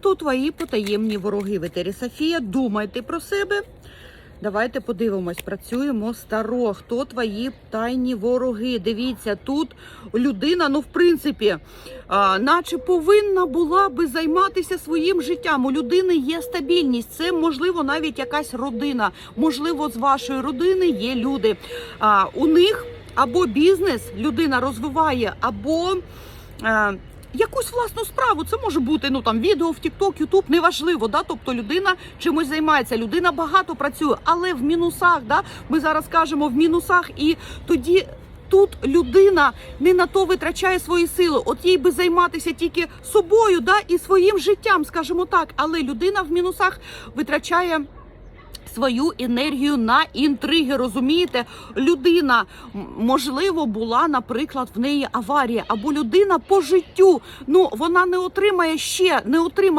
хто твої потаємні вороги? Ветері Софія, думайте про себе. Давайте подивимось, працюємо старо. Хто твої тайні вороги? Дивіться, тут людина, ну в принципі, а, наче повинна була би займатися своїм життям. У людини є стабільність. Це можливо навіть якась родина. Можливо, з вашої родини є люди. А, у них або бізнес людина розвиває, або. е, Якусь власну справу, це може бути ну там відео в TikTok, YouTube, неважливо, да. Тобто людина чимось займається, людина багато працює, але в мінусах, да, ми зараз кажемо в мінусах, і тоді тут людина не на то витрачає свої сили. От їй би займатися тільки собою, да, і своїм життям, скажімо так. Але людина в мінусах витрачає свою енергію на інтриги. Розумієте, людина можливо була, наприклад, в неї аварія, або людина по життю. Ну вона не отримає ще, не отримає.